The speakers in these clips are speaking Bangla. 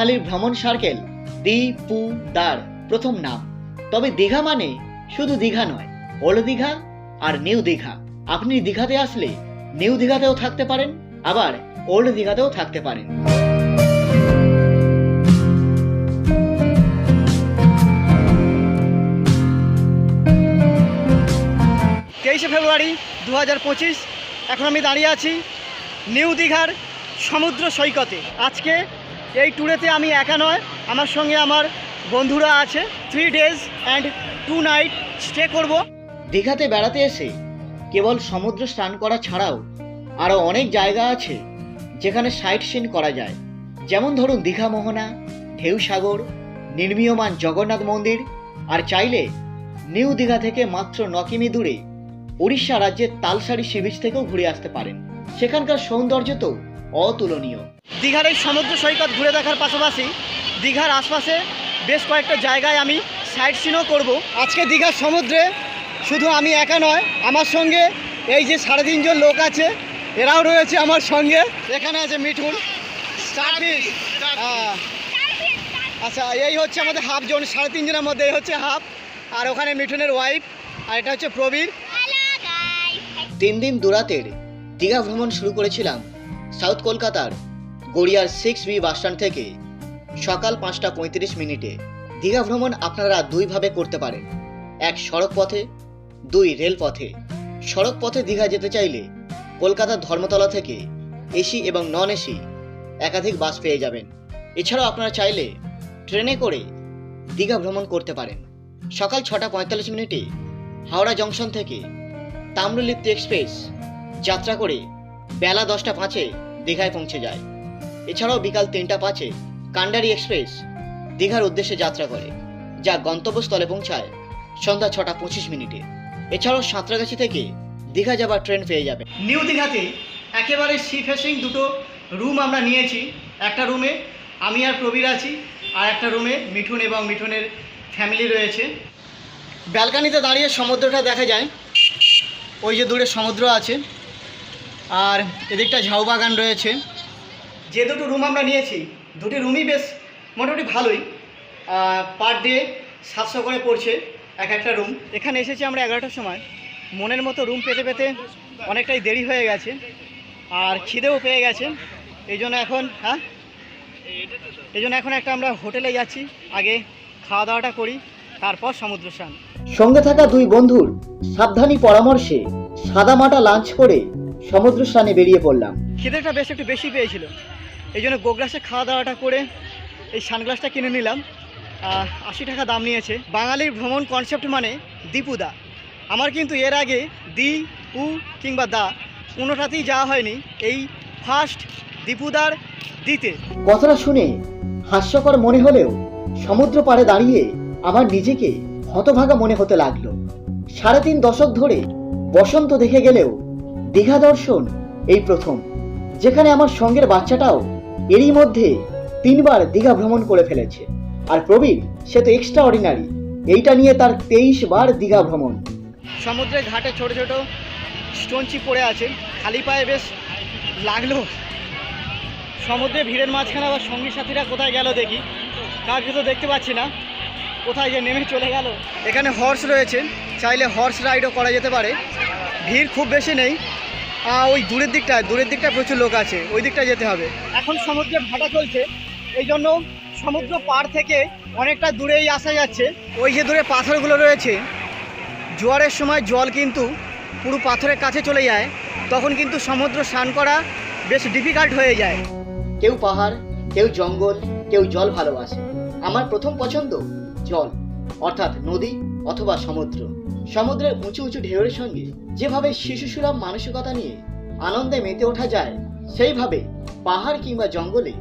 বাঙালির ভ্রমণ সার্কেল দীপু দার প্রথম নাম। তবে দীঘা মানে শুধু দীঘা নয়, ওল্ড দীঘা আর নিউ দীঘা। আপনি দীঘাতে আসলে নিউ দীঘাতেও থাকতে পারেন, আবার ওল্ড দীঘাতেও থাকতে পারেন। তেইশে ফেব্রুয়ারি দু হাজার পঁচিশ, এখন আমি দাঁড়িয়ে আছি নিউ দীঘার সমুদ্র সৈকতে। আজকে এই ট্যুরেতে আমি একা নয়, আমার সঙ্গে আমার বন্ধুরা আছে। Three days and two night stay করব। দীঘাতে বেড়াতে এসে কেবল সমুদ্র স্নান করা ছাড়াও আরও অনেক জায়গা আছে যেখানে সাইট সিন করা যায়। যেমন ধরুন দীঘা মোহনা ঢেউসাগর নির্মীয়মান জগন্নাথ মন্দির, আর চাইলে নিউ দীঘা থেকে মাত্র ন কিমি দূরে উড়িষ্যা রাজ্যের তালসারি সি বিচ থেকেও ঘুরে আসতে পারেন। সেখানকার সৌন্দর্য তো অতুলনীয়। দীঘার এই সমুদ্র সৈকত ঘুরে দেখার পাশাপাশি দীঘার আশপাশে বেশ কয়েকটা জায়গায় আমি সাইট সিনও করব। আজকে দীঘার সমুদ্রে শুধু আমি একা নয় আমার সঙ্গে এই যে সাড়ে তিনজন লোক আছে এরাও রয়েছে আমার সঙ্গে। এখানে আছে মিঠুন স্টারফিশ হ্যাঁ। আচ্ছা এই হচ্ছে আমাদের হাফ জন সাড়ে তিনজনের মধ্যে এই হচ্ছে হাফ আর ওখানে মিঠুনের ওয়াইফ আর এটা হচ্ছে প্রবীর। তিন দিন দুরাতের দীঘা ভ্রমণ শুরু করেছিলাম। সাউথ কলকাতার গড়িয়ার সিক্স বি বাসস্ট্যান্ড থেকে সকাল পাঁচটা পঁয়ত্রিশ মিনিটে দীঘা ভ্রমণ আপনারা দুইভাবে করতে পারেন। এক সড়ক পথে, দুই রেল পথে। সড়ক পথে দীঘা যেতে চাইলে কলকাতার ধর্মতলা থেকে এসি এবং নন এসি একাধিক বাস পেয়ে যাবেন। এছাড়াও আপনারা চাইলে ট্রেনে করে দীঘা ভ্রমণ করতে পারেন। সকাল ছটা পঁয়তাল্লিশ মিনিটে হাওড়া জংশন থেকে তাম্রলিপ্ত এক্সপ্রেস যাত্রা করে বেলা দশটা পাঁচে দীঘায় পৌঁছে যায়। এছাড়াও বিকাল তিনটা পাঁচে কান্ডারি এক্সপ্রেস দীঘার উদ্দেশ্যে যাত্রা করে, যা গন্তব্যস্থলে পৌঁছায় সন্ধ্যা ছটা পঁচিশ মিনিটে। এছাড়াও সাঁতরাগাছি থেকে দীঘা যাবার ট্রেন পেয়ে যাবে। নিউ দীঘাতে একেবারে সি ফেসিং দুটো রুম আমরা নিয়েছি। একটা রুমে আমি আর প্রবীর আছি, আর একটা রুমে মিঠুন এবং মিঠুনের ফ্যামিলি রয়েছে। ব্যালকানিতে দাঁড়িয়ে সমুদ্রটা দেখা যায়। ওই যে দূরে সমুদ্র আছে। আর এদিকটা ঝাউ বাগান রয়েছে। যে দুটো রুম আমরা নিয়েছি, দুটি রুমই বেশ মোটামুটি ভালোই। পার ডে সাতশো করে পড়ছে এক একটা রুম এখানে এসেছি আমরা এগারোটার সময়। মনের মতো রুম পেতে পেতে অনেকটাই দেরি হয়ে গেছে। আর খিদেও পেয়ে গেছে। এই জন্য এখন হ্যাঁ? এই জন্য এখন একটা আমরা হোটেলে যাচ্ছি। আগে খাওয়া দাওয়াটা করি, তারপর সমুদ্র স্নান। সঙ্গে থাকা দুই বন্ধুর সাবধানী পরামর্শে সাদামাটা লাঞ্চ করে সমুদ্র স্নানে বেরিয়ে পড়লাম। খিদেটা বেশ একটু বেশি পেয়েছিল। এই জন্য গোগ্রাসে খাওয়া দাওয়াটা করে এই সানগ্লাসটা কিনে নিলাম। আশি টাকা দাম নিয়েছে। বাঙালির ভ্রমণ কনসেপ্ট মানে দীপুদা। আমার কিন্তু এর আগে দি উ কিংবা দা কোনোটাতেই যাওয়া হয়নি। এই ফার্স্ট দীপুদার দিতে। কথাটা শুনে হাস্যকর মনে হলেও সমুদ্র পাড়ে দাঁড়িয়ে আমার নিজেকে হতভাগা মনে হতে লাগল। সাড়ে তিন দশক ধরে বসন্ত দেখে গেলেও দীঘা দর্শন এই প্রথম, যেখানে আমার সঙ্গের বাচ্চাটাও এরই মধ্যে তিনবার দীঘা ভ্রমণ করে ফেলেছে। আর প্রবীণ সে তো এক্সট্রা অর্ডিনারি এইটা নিয়ে তার তেইশ বার দীঘা ভ্রমণ। সমুদ্রের ঘাটে ছোট ছোট স্টোনচি পড়ে আছে, খালি পায়ে বেশ লাগল। সমুদ্রে ভিড়ের মাঝখানে আবার সঙ্গী সাথীরা কোথায় গেল দেখি কাউকে তো দেখতে পাচ্ছি না, কোথায় যে নেমে চলে গেল। এখানে হর্স রয়েছে, চাইলে হর্স রাইডও করা যেতে পারে। ভিড় খুব বেশি নেই ওই দূরের দিকটায় দূরের দিকটায় প্রচুর লোক আছে, ওই দিকটা যেতে হবে। এখন সমুদ্রে ভাটা চলছে, এই জন্য সমুদ্র পার থেকে অনেকটা দূরেই আসা যাচ্ছে। ওই যে দূরে পাথরগুলো রয়েছে, জোয়ারের সময় জল কিন্তু পুরো পাথরের কাছে চলে যায়, তখন কিন্তু সমুদ্র স্নান করা বেশ ডিফিকাল্ট হয়ে যায়। কেউ পাহাড়, কেউ জঙ্গল, কেউ জল ভালোবাসে। আমার প্রথম পছন্দ জল, অর্থাৎ নদী। অথবা সমুদ্র। সমুদ্রের উঁচু উঁচু ঢেউয়ের সঙ্গে যেভাবে শিশুসুলভ মানসিকতা নিয়ে আনন্দে মেতে ওঠা যায়, সেইভাবে পাহাড় কিংবা জঙ্গলে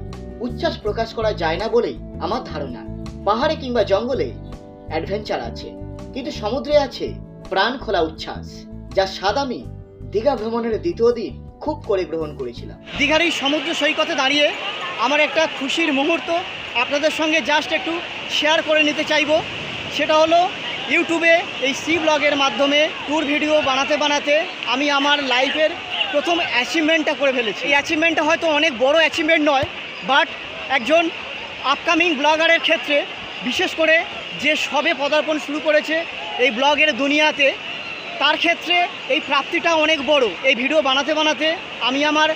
উচ্ছ্বাস প্রকাশ করা যায় না বলেই আমার ধারণা। পাহাড়ে কিংবা জঙ্গলে অ্যাডভেঞ্চার আছে, কিন্তু সমুদ্রে আছে প্রাণ খোলা উচ্ছ্বাস, যা স্বাদ আমি দীঘা ভ্রমণের দ্বিতীয় দিন খুব করে গ্রহণ করেছিলাম। দীঘার এই সমুদ্র সৈকতে দাঁড়িয়ে আমার একটা খুশির মুহূর্ত আপনাদের সঙ্গে জাস্ট একটু শেয়ার করে নিতে চাইব। সেটা হলো ইউটিউবে এই সি ব্লগের মাধ্যমে ট্যুর ভিডিও বানাতে বানাতে আমি আমার লাইফের প্রথম অ্যাচিভমেন্টটা করে ফেলেছি। এই অ্যাচিভমেন্টটা হয়তো অনেক বড় অ্যাচিভমেন্ট নয় বাট একজন আপকামিং ব্লগারের ক্ষেত্রে, বিশেষ করে যে সবে পদার্পণ শুরু করেছে এই ব্লগের দুনিয়াতে, তার ক্ষেত্রে এই প্রাপ্তিটা অনেক বড়। এই ভিডিও বানাতে বানাতে আমি আমার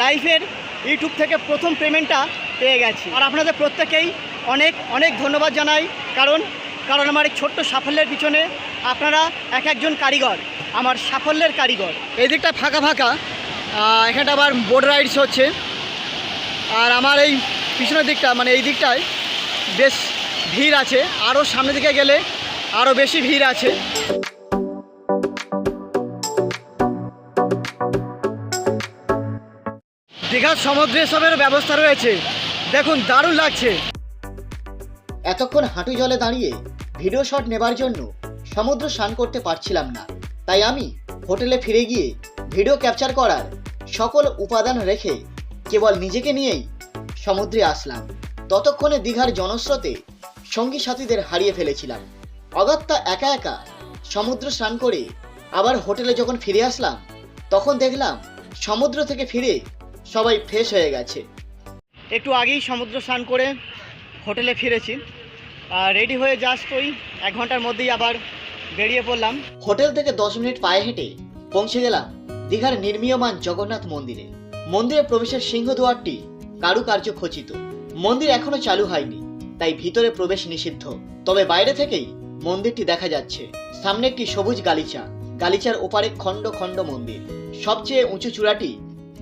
লাইফের ইউটিউব থেকে প্রথম পেমেন্টটা পেয়ে গেছি। আর আপনাদের প্রত্যেকেই অনেক অনেক ধন্যবাদ জানাই, কারণ কারণ আমার এই ছোট্ট সাফল্যের পিছনে আপনারা এক একজন কারিগর, আমার সাফল্যের কারিগর। এই দিকটা ফাঁকা ফাঁকা এখানটা আবার বোর্ড রাইডস হচ্ছে। আর আমার এই পিছনের দিকটা মানে এই দিকটায় বেশ ভিড় আছে। আরও সামনের দিকে গেলে আরও বেশি ভিড় আছে। দীঘার সমুদ্রে সবের ব্যবস্থা রয়েছে। দেখুন, দারুণ লাগছে। এতক্ষণ হাঁটু জলে দাঁড়িয়ে ভিডিও শট নেবার জন্য সমুদ্র স্নান করতে পারছিলাম না। তাই আমি হোটেলে ফিরে গিয়ে ভিডিও ক্যাপচার করার সকল উপাদান রেখে কেবল নিজেকে নিয়েই সমুদ্রে আসলাম। ততক্ষণে দীঘার জনস্রোতে সঙ্গী সাথীদের হারিয়ে ফেলেছিলাম। অগত্যা একা একা সমুদ্র স্নান করে আবার হোটেলে যখন ফিরে আসলাম, তখন দেখলাম সমুদ্র থেকে ফিরে সবাই ফ্রেশ হয়ে গেছে। একটু আগেই সমুদ্র স্নান করে হোটেলে ফিরেছি। রেডি হয়ে জাস্ট ওই এক ঘণ্টার মধ্যেই আবার বেরিয়ে পড়লাম। হোটেল থেকে দশ মিনিট পায়ে হেঁটে পৌঁছে গেলাম দীঘার নির্মীয়মান জগন্নাথ মন্দিরে। মন্দিরে প্রবেশের সিংহদুয়ারটি কারুকার্য খচিত। মন্দির এখনও চালু হয়নি তাই ভিতরে প্রবেশ নিষিদ্ধ। তবে বাইরে থেকেই মন্দিরটি দেখা যাচ্ছে। সামনে একটি সবুজ গালিচা গালিচার ওপারে খণ্ড খণ্ড মন্দির। সবচেয়ে উঁচু চূড়াটি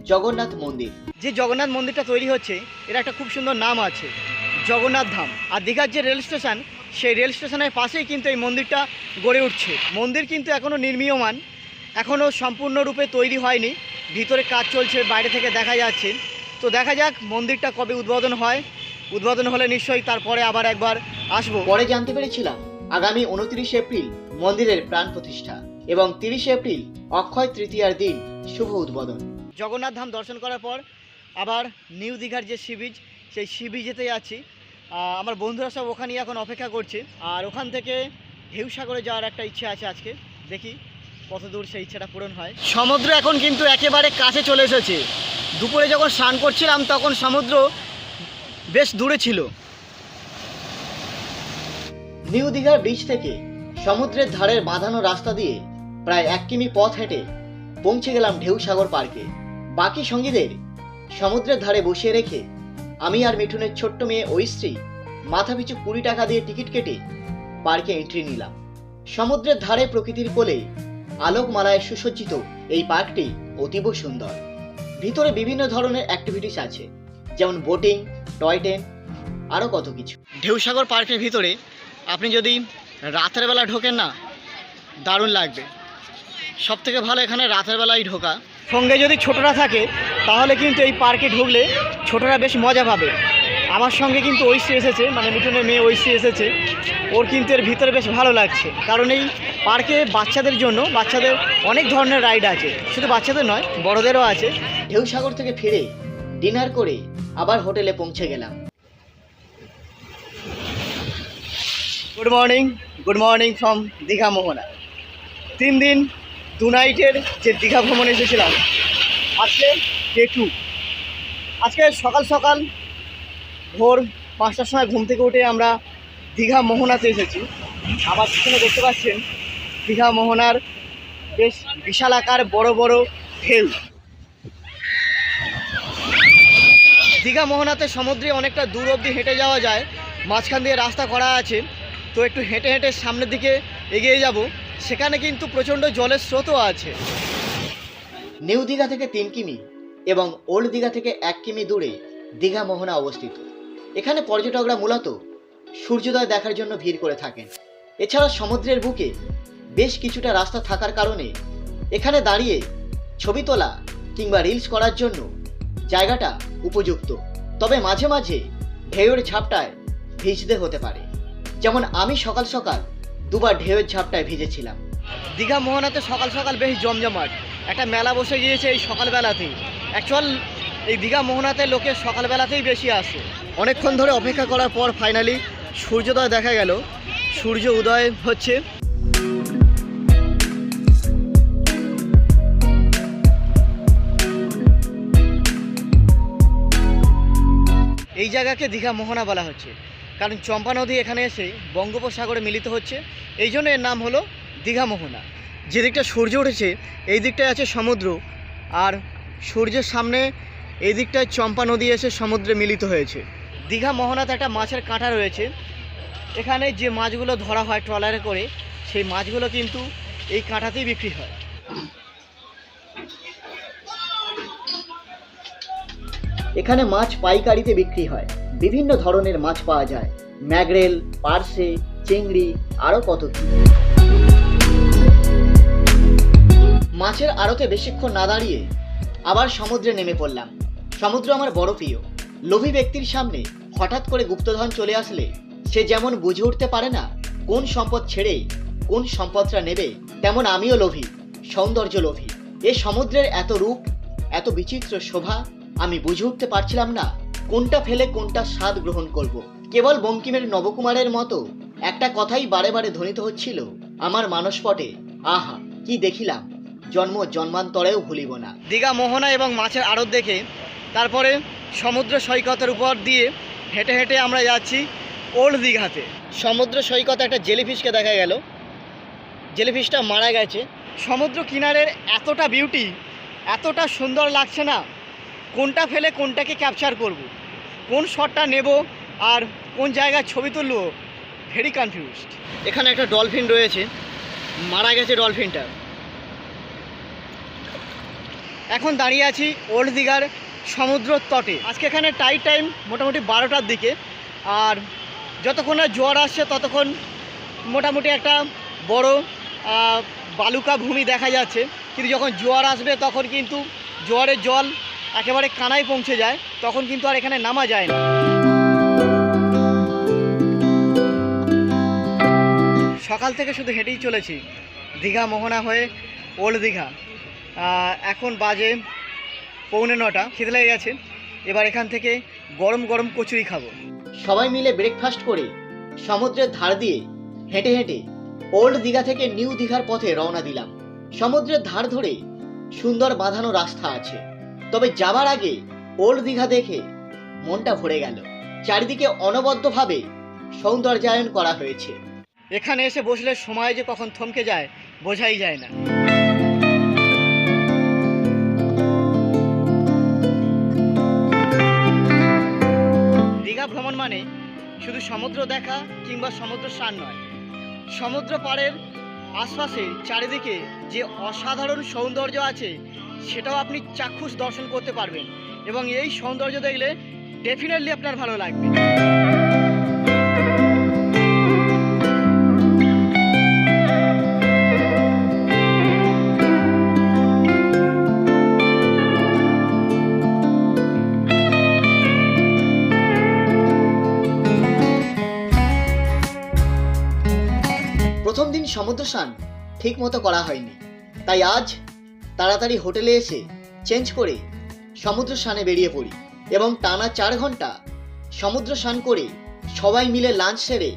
জগন্নাথ মন্দির। যে জগন্নাথ মন্দিরটা তৈরি হচ্ছে এর একটা খুব সুন্দর নাম আছে। জগন্নাথ ধাম। আর দীঘার যে রেল স্টেশন সেই রেল স্টেশনের পাশেই কিন্তু এই মন্দিরটা গড়ে উঠছে। মন্দির কিন্তু এখনও নির্মীয়মান এখনও সম্পূর্ণরূপে তৈরি হয়নি। ভিতরে কাজ চলছে বাইরে থেকে দেখা যাচ্ছে। তো দেখা যাক মন্দিরটা কবে উদ্বোধন হয়। উদ্বোধন হলে নিশ্চয়ই তারপরে আবার একবার আসব। পরে জানতে পেরেছিলাম আগামী উনত্রিশে এপ্রিল মন্দিরের প্রাণ প্রতিষ্ঠা এবং তিরিশে এপ্রিল অক্ষয় তৃতীয়ার দিন শুভ উদ্বোধন। জগন্নাথ ধাম দর্শন করার পর আবার নিউ দীঘার যে সি বিচ সেই সি বিচেতে যাচ্ছি আমার বন্ধুরা সব ওখানেই এখন অপেক্ষা করছে। আর ওখান থেকে ঢেউসাগরে যাওয়ার একটা ইচ্ছে আছে আজকে। দেখি কত দূর সেই ইচ্ছাটা পূরণ হয়। সমুদ্র এখন কিন্তু একেবারে কাছে চলে এসেছে। দুপুরে যখন স্নান করছিলাম, তখন সমুদ্র বেশ দূরে ছিল। নিউ দীঘার ব্রিজ থেকে সমুদ্রের ধারের বাঁধানো রাস্তা দিয়ে প্রায় এক কিমি পথ হেঁটে পৌঁছে গেলাম ঢেউসাগর পার্কে। বাকি সঙ্গীদের সমুদ্রের ধারে বসিয়ে রেখে আমি আর মিঠুনের ছোট্ট মেয়ে ঐশ্রী মাথা পিছু কুড়ি টাকা দিয়ে টিকিট কেটে পার্কে এন্ট্রি নিলাম। সমুদ্রের ধারে প্রকৃতির কোলে আলোকমালায় সুসজ্জিত এই পার্কটি অতীব সুন্দর। ভিতরে বিভিন্ন ধরনের অ্যাক্টিভিটিস আছে, যেমন বোটিং টয় ট্রেন আরও কত কিছু। ঢেউসাগর পার্কের ভিতরে আপনি যদি রাতের বেলা ঢোকেন না, দারুণ লাগবে। সব থেকে ভালো এখানে রাতের বেলায় ঢোকা। সঙ্গে যদি ছোটরা থাকে তাহলে কিন্তু এই পার্কে ঢুকলে ছোটরা বেশ মজা পাবে। আমার সঙ্গে কিন্তু ঐশী এসেছে মানে মিঠুনের মেয়ে ঐশী এসেছে। ওর কিন্তু এর ভিতরে বেশ ভালো লাগছে। কারণ এই পার্কে বাচ্চাদের জন্য বাচ্চাদের অনেক ধরনের রাইড আছে। শুধু বাচ্চাদের নয় বড়দেরও আছে। ঢেউসাগর থেকে ফিরে ডিনার করে আবার হোটেলে পৌঁছে গেলাম। Good morning good morning from Digha Mohana. তিন দিন দু নাইটের যে দীঘা ভ্রমণে এসেছিলাম, আজকে ডে টু আজকে সকাল সকাল ভোর পাঁচটার সময় ঘুম থেকে উঠে আমরা দীঘা মোহনাতে এসেছি। আবার পিছনে দেখতে পাচ্ছেন, দীঘা মোহনার বেশ বিশাল আকার বড় বড় ঢেউ। দীঘা মোহনাতে সমুদ্রে অনেকটা দূর অবধি হেঁটে যাওয়া যায়, মাঝখান দিয়ে রাস্তা করা আছে। তো একটু হেঁটে হেঁটে সামনের দিকে এগিয়ে যাব। সেখানে কিন্তু প্রচণ্ড জলের স্রোতও আছে। নিউ দীঘা থেকে তিন কিমি এবং ওল্ড দীঘা থেকে এক কিমি দূরে দীঘা মোহনা অবস্থিত। এখানে পর্যটকরা মূলত সূর্যোদয় দেখার জন্য ভিড় করে থাকেন। এছাড়া সমুদ্রের বুকে বেশ কিছুটা রাস্তা থাকার কারণে এখানে দাঁড়িয়ে ছবি তোলা কিংবা রিলস করার জন্য জায়গাটা উপযুক্ত। তবে মাঝে মাঝে ঢেউয়ের ঝাপটায় ভিজতে হতে পারে। যেমন আমি সকাল সকাল দুবার ঢেউয়ের ঝাপটায় ভিজেছিলাম। দীঘা মোহনাতে সকাল সকাল বেশ জমজমাট। একটা মেলা বসে গিয়েছে এই সকালবেলাতেই। অ্যাকচুয়াল এই দীঘা মোহনাতে লোকে সকালবেলাতেই বেশি আসে। অনেকক্ষণ ধরে অপেক্ষা করার পর ফাইনালি সূর্যোদয় দেখা গেল। সূর্য উদয় হচ্ছে। এই জায়গাকে দীঘা মোহনা বলা হচ্ছে। কারণ চম্পা নদী এখানে এসে বঙ্গোপসাগরে মিলিত হচ্ছে। এই জন্য এর নাম হলো দীঘা মোহনা। যে দিকটা সূর্য উঠেছে, এই দিকটায় আছে সমুদ্র। আর সূর্যের সামনে এই দিকটায় চম্পা নদী এসে সমুদ্রে মিলিত হয়েছে। দীঘা মোহনাতে একটা মাছের কাঁটা রয়েছে। এখানে যে মাছগুলো ধরা হয় ট্রলারে করে, সেই মাছগুলো কিন্তু এই কাঁটাতেই বিক্রি হয়। এখানে মাছ পাইকারিতে বিক্রি হয়। বিভিন্ন ধরনের মাছ পাওয়া যায়। ম্যাগরেল পার্সে চিংড়ি, আরও কত কি। মাছের আড়তে বেশিক্ষণ না দাঁড়িয়ে আবার সমুদ্রে নেমে পড়লাম। সমুদ্র আমার বড় প্রিয়। লোভী ব্যক্তির সামনে হঠাৎ করে গুপ্তধন চলে আসলে সে যেমন বুঝে উঠতে পারে না কোন সম্পদ ছেড়ে কোন সম্পদটা নেবে, তেমন আমিও লোভী, সৌন্দর্য লোভী। এ সমুদ্রের এত রূপ, এত বিচিত্র শোভা আমি বুঝে উঠতে পারছিলাম না। কোনটা ফেলে কোনটা স্বাদ গ্রহণ করব। কেবল বঙ্কিমের নবকুমারের মতো? একটা কথাই বারে বারে ধ্বনিত হচ্ছিল আমার মানসপটে। আহা, কি দেখিলাম? জন্ম জন্মান্তরেও ভুলিব না। দীঘা, মোহনা এবং মাছের আড়ত দেখে তারপরে সমুদ্র সৈকতের উপর দিয়ে হেঁটে হেঁটে আমরা যাচ্ছি ওল্ড দীঘাতে। সমুদ্র সৈকতে একটা জেলিফিশকে দেখা গেল। জেলিফিশটা মারা গেছে। সমুদ্র কিনারের এতটা বিউটি এতটা সুন্দর লাগছে না। কোনটা ফেলে কোনটাকে ক্যাপচার করব। কোন শটটা নেব আর কোন জায়গায় ছবি তুলবো ভেরি কনফিউজড এখানে একটা ডলফিন রয়েছে, মারা গেছে ডলফিনটা এখন দাঁড়িয়ে আছি ওল্ড দীঘার সমুদ্র তটে। আজকে এখানে টাইট টাইম মোটামুটি বারোটার দিকে, আর যতক্ষণ না জোয়ার আসছে ততক্ষণ মোটামুটি একটা বড় বালুকা ভূমি দেখা যাচ্ছে। কিন্তু যখন জোয়ার আসবে তখন কিন্তু জোয়ারের জল একেবারে কানায় পৌঁছে যায়, তখন কিন্তু আর এখানে নামা যায় না। সকাল থেকে শুধু হেঁটেই চলেছি, দীঘা মোহনা হয়ে ওল্ড দীঘা। এখন বাজে পৌনে নটা, খিদে লেগে গেছে, এবার এখান থেকে গরম গরম কচুরি খাব। সবাই মিলে ব্রেকফাস্ট করে সমুদ্রের ধার দিয়ে হেঁটে হেঁটে ওল্ড দীঘা থেকে নিউ দীঘার পথে রওনা দিলাম। সমুদ্রের ধার ধরে সুন্দর বাঁধানো রাস্তা আছে। তবে যাবার আগে ওল্ড দীঘা দেখে মনটা ভরে গেল। চারিদিকে অনবদ্যভাবে সৌন্দর্যায়ন করা হয়েছে। এখানে এসে বসলে সময় যে কখন থমকে যায়, বোঝাই যায় না। দীঘা ভ্রমণ মানে শুধু সমুদ্র দেখা কিংবা সমুদ্র স্নান নয়। সমুদ্র পাড়ের আশপাশে চারিদিকে যে অসাধারণ সৌন্দর্য আছে সেটাও আপনি চাক্ষুষ দর্শন করতে পারবেন। এবং এই সৌন্দর্য দেখলে ডেফিনেটলি আপনার ভালো লাগবে। প্রথম দিন সমুদ্র স্নান ঠিক মতো করা হয়নি। তাই আজ তাড়াতাড়ি হোটেলে এসে চেঞ্জ করে সমুদ্র স্নানে বেরিয়ে পড়ি এবং টানা চার ঘণ্টা সমুদ্র স্নান করে সবাই মিলে লাঞ্চ সেরে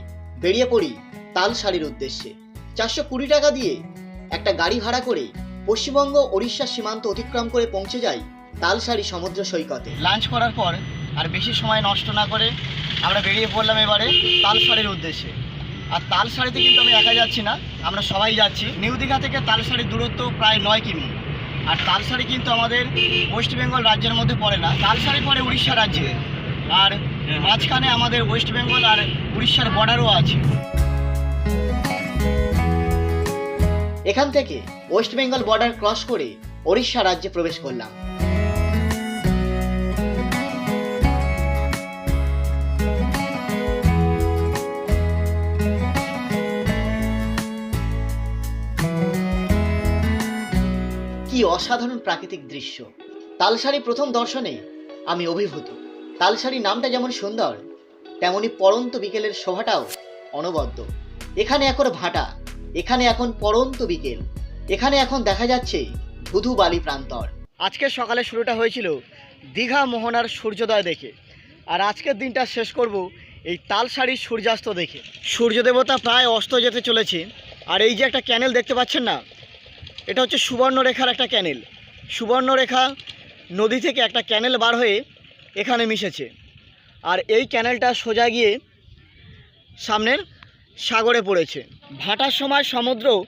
বেরিয়ে পড়ি তাল শাড়ির উদ্দেশ্যে। চারশো কুড়ি টাকা দিয়ে একটা গাড়ি ভাড়া করে পশ্চিমবঙ্গ, ওড়িশা সীমান্ত অতিক্রম করে পৌঁছে যাই তালসারি সমুদ্র সৈকতে। লাঞ্চ করার পর আর বেশি সময় নষ্ট না করে আমরা বেরিয়ে পড়লাম এবারে তালসারির উদ্দেশ্যে। আর তালসারিতে কিন্তু আমি একা যাচ্ছি না, আমরা সবাই যাচ্ছি। নিউ দীঘা থেকে তালসারির দূরত্ব প্রায় নয় কিমি। আর তালসারি কিন্তু আমাদের ওয়েস্ট বেঙ্গল রাজ্যের মধ্যে পড়ে না। তালসারি পড়ে উড়িষ্যা রাজ্যে। আর মাঝখানে আমাদের ওয়েস্ট বেঙ্গল আর উড়িষ্যার বর্ডারও আছে। এখান থেকে ওয়েস্ট বেঙ্গল বর্ডার ক্রস করে উড়িষ্যা রাজ্যে প্রবেশ করলাম। কি অসাধারণ প্রাকৃতিক দৃশ্য। তালসারি প্রথম দর্শনে আমি অভিভূত। তালসারি নামটা যেমন সুন্দর, তেমনি পরন্ত বিকেলের শোভাটাও অনবদ্য। এখানে এখন ভাটা, এখানে এখন পরন্ত বিকেল। এখানে এখন দেখা যাচ্ছে ধুধু বালি প্রান্তর। আজকে সকালে শুরুটা হয়েছিল দীঘা মোহনার সূর্যোদয় দেখে। আর আজকের দিনটা শেষ করব এই তালসারির সূর্যাস্ত দেখে। সূর্য দেবতা প্রায় অস্ত যেতে চলেছে। আর এই যে একটা ক্যানেল দেখতে পাচ্ছেন না এটা হচ্ছে সুবর্ণরেখার একটা ক্যানেল। সুবর্ণরেখা নদী থেকে একটা ক্যানেল বার হয়ে এখানে মিশেছে। আর এই ক্যানেলটা সোজা গিয়ে সামনের সাগরে পড়েছে। ভাটার সময় সমুদ্র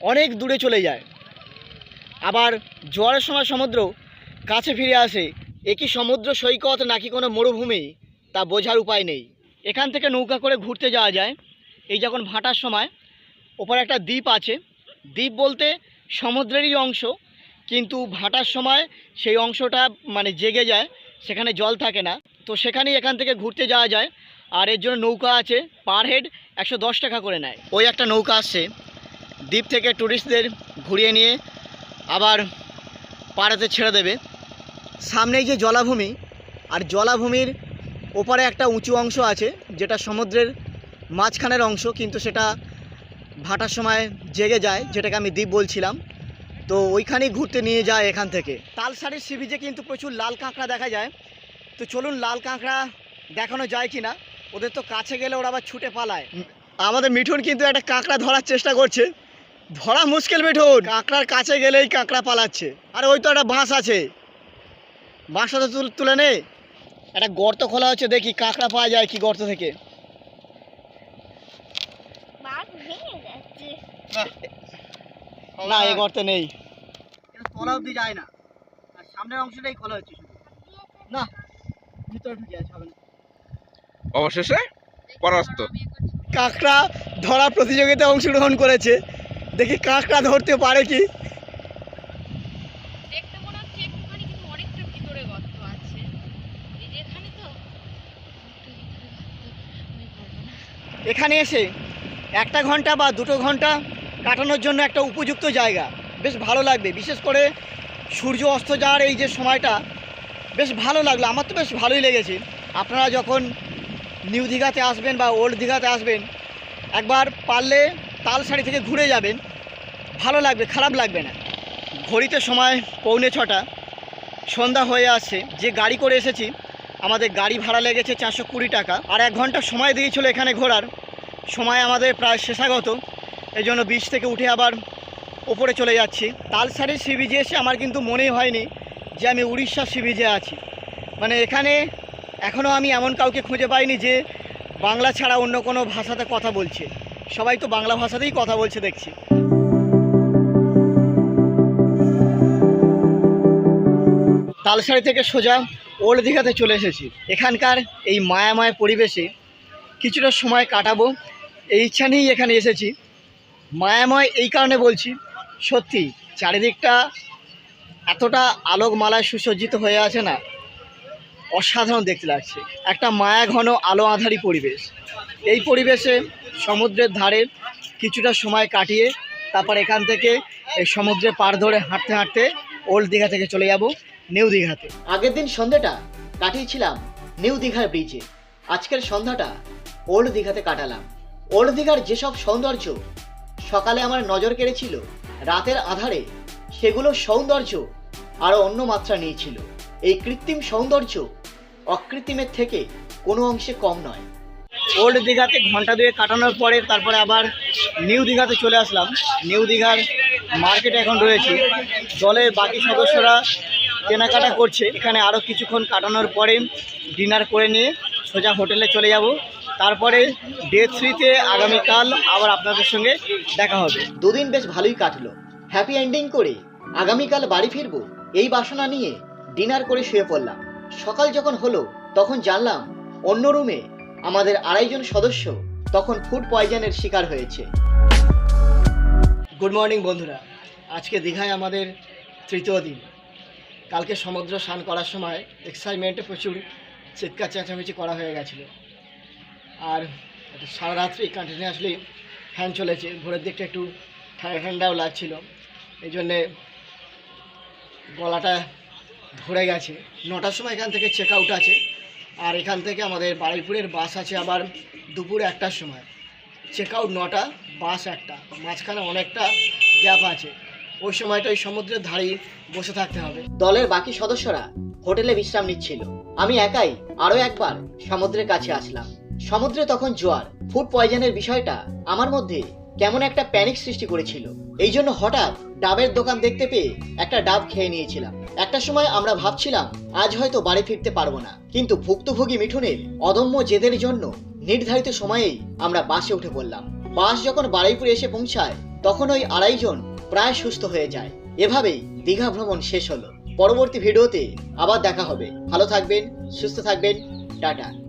অনেক দূরে চলে যায়। আবার জোয়ারের সময় সমুদ্র কাছে ফিরে আসে। একই সমুদ্র সৈকত নাকি কোনো মরুভূমি? তা বোঝার উপায় নেই। এখান থেকে নৌকা করে ঘুরতে যাওয়া যায়। এই যখন ভাটার সময়, ওপরে একটা দ্বীপ আছে। দ্বীপ বলতে সমুদ্রেরই অংশ, কিন্তু ভাটার সময় সেই অংশটা মানে জেগে যায়, সেখানে জল থাকে না। তো সেখানেই এখান থেকে ঘুরতে যাওয়া যায়, আর এর জন্য নৌকা আছে পার হেড একশো দশ টাকা করে নেয়। ওই একটা নৌকা আসছে, দ্বীপ থেকে ট্যুরিস্টদের ঘুরিয়ে নিয়ে আবার পাড়াতে ছেড়ে দেবে। সামনেই যে জলাভূমি, আর জলাভূমির ওপারে একটা উঁচু অংশ আছে, যেটা সমুদ্রের মাঝখানের অংশ, কিন্তু সেটা ভাটার সময় জেগে যায় যেটাকে আমি দ্বীপ বলছিলাম। তো ওইখানেই ঘুরতে নিয়ে যায় এখান থেকে। তালসারির সি বিচে কিন্তু প্রচুর লাল কাঁকড়া দেখা যায়। তো চলুন লাল কাঁকড়া দেখানো যায় কি না ওদের তো কাছে গেলে ওরা আবার ছুটে পালায়। আমাদের মিঠুন কিন্তু একটা কাঁকড়া ধরার চেষ্টা করছে। ধরা মুশকিল মিঠুন! কাঁকড়ার কাছে গেলেই কাঁকড়া পালাচ্ছে। আর ওই তো একটা বাঁশ আছে। বাঁশটা তো তুলে নেই একটা গর্ত খোলা হচ্ছে দেখি কাঁকড়া পাওয়া যায় কি গর্ত থেকে। না এই গর্তে নেই। তলা অব্দি যায় না। আর সামনের অংশটাই খোলা হচ্ছে শুধু। না ভিতরে ঢুকে আছে হবে না। অবশেষে পরাস্ত। কাঁকড়া ধরা প্রতিযোগিতায় অংশগ্রহণ করেছে। দেখি কাঁকড়া ধরতে পারে কি? এখানে এসে একটা ঘণ্টা বা দুটো ঘণ্টা কাটানোর জন্য একটা উপযুক্ত জায়গা। বেশ ভালো লাগবে। বিশেষ করে সূর্য অস্ত যাওয়ার এই যে সময়টা, বেশ ভালো লাগল। আমার তো বেশ ভালোই লেগেছে। আপনারা যখন নিউ দীঘাতে আসবেন বা ওল্ড দীঘাতে আসবেন, একবার পারলে তালসারি থেকে ঘুরে যাবেন। ভালো লাগবে, খারাপ লাগবে না। ঘড়িতে সময় পৌনে ছটা, সন্ধ্যা হয়ে আসছে। যে গাড়ি করে এসেছি, আমাদের গাড়ি ভাড়া লেগেছে চারশো কুড়ি টাকা। আর এক ঘণ্টা সময় দিয়েছিল এখানে ঘোরার। সময় আমাদের প্রায় শেষাগত। এই জন্য বিচ থেকে উঠে আবার ওপরে চলে যাচ্ছি। তালসারির সি বিচে এসে আমার কিন্তু মনেই হয়নি যে আমি উড়িষ্যার সি বিচে আছি। মানে এখানে এখনও আমি এমন কাউকে খুঁজে পাইনি যে বাংলা ছাড়া অন্য কোনো ভাষাতে কথা বলছে। সবাই তো বাংলা ভাষাতেই কথা বলছে, দেখছি। তালসারি থেকে সোজা ওল্ড দীঘাতে চলে এসেছি। এখানকার এই মায়াময় পরিবেশে কিছুটা সময় কাটাবো। এই ইচ্ছা নিয়েই এখানে এসেছি। মায়াময় এই কারণে বলছি, সত্যি চারিদিকটা এতটা আলোকমালায় সুসজ্জিত হয়ে আছে না, অসাধারণ দেখতে লাগছে। একটা মায়া ঘন আলো আধারি পরিবেশ। এই পরিবেশে সমুদ্রের ধারে কিছুটা সময় কাটিয়ে তারপর এখান থেকে এই সমুদ্রে পার ধরে হাঁটতে হাঁটতে ওল্ড দীঘা থেকে চলে যাব নিউ দীঘাতে। আগের দিন সন্ধ্যাটা কাটিয়েছিলাম নিউ দীঘার ব্রিজে আজকের সন্ধ্যাটা ওল্ড দীঘাতে কাটালাম। ওল্ড দীঘার যেসব সৌন্দর্য সকালে আমার নজর কেড়েছিল, রাতের আধারে সেগুলো সৌন্দর্য আরও অন্য মাত্রা নিয়েছিল। এই কৃত্রিম সৌন্দর্য অকৃত্রিমের থেকে কোনো অংশে কম নয়। ওল্ড দীঘাতে ঘণ্টা দুয়ে কাটানোর পরে তারপরে আবার নিউ দীঘাতে চলে আসলাম। নিউ দীঘার মার্কেটে এখন রয়েছি। দলের বাকি সদস্যরা কেনাকাটা করছে। এখানে আরও কিছুক্ষণ কাটানোর পরে ডিনার করে নিয়ে সোজা হোটেলে চলে যাব। তারপরে ডে থ্রিতে আগামীকাল আবার আপনাদের সঙ্গে দেখা হবে। দুদিন বেশ ভালোই কাটলো। হ্যাপি এন্ডিং করে আগামীকাল বাড়ি ফিরবো এই বাসনা নিয়ে ডিনার করে শুয়ে পড়লাম। সকাল যখন হলো তখন জানলাম অন্য রুমে আমাদের আড়াইজন সদস্য তখন ফুড পয়জনের শিকার হয়েছে। গুড মর্নিং বন্ধুরা। আজকে দীঘায় আমাদের তৃতীয় দিন। কালকে সমুদ্র স্নান করার সময় এক্সাইটমেন্টে প্রচুর চিৎকার চেঁচামেচি করা হয়ে গেছিল। আর সারা রাত্রি কন্টিনিউয়াসলি ফ্যান চলেছে। ভোরের দিকটা একটু ঠান্ডা ঠান্ডাও লাগছিল। এই জন্যে গলাটা ধরে গেছে। নটার সময় এখান থেকে চেক আউট আছে। আর এখান থেকে আমাদের বারুইপুরের বাস আছে আবার দুপুর একটার সময়। চেক আউট নটা বাস একটা। মাঝখানে অনেকটা গ্যাপ আছে। ওই সময়টা ওই সমুদ্রের ধারেই বসে থাকতে হবে। দলের বাকি সদস্যরা হোটেলে বিশ্রাম নিচ্ছিল। আমি একাই আরও একবার সমুদ্রের কাছে আসলাম। সমুদ্রে তখন জোয়ার। ফুড পয়জনের বিষয়টা আমার মধ্যে কেমন একটা প্যানিক সৃষ্টি করেছিল। এই জন্য হঠাৎ ডাবের দোকান দেখতে পেয়ে একটা ডাব খেয়ে নিয়েছিলাম। একটা সময় আমরা ভাবছিলাম, আজ হয়তো বাড়ি ফিরতে পারব না। কিন্তু ভুক্তভোগী মিঠুনের অদম্য জেদের জন্য নির্ধারিত সময়েই আমরা বাসে উঠে পড়লাম। বাস যখন বারুইপুরে এসে পৌঁছায়, তখন ওই আড়াইজন প্রায় সুস্থ হয়ে যায়। এভাবেই দীঘা ভ্রমণ শেষ হলো। পরবর্তী ভিডিওতে আবার দেখা হবে। ভালো থাকবেন, সুস্থ থাকবেন। টাটা।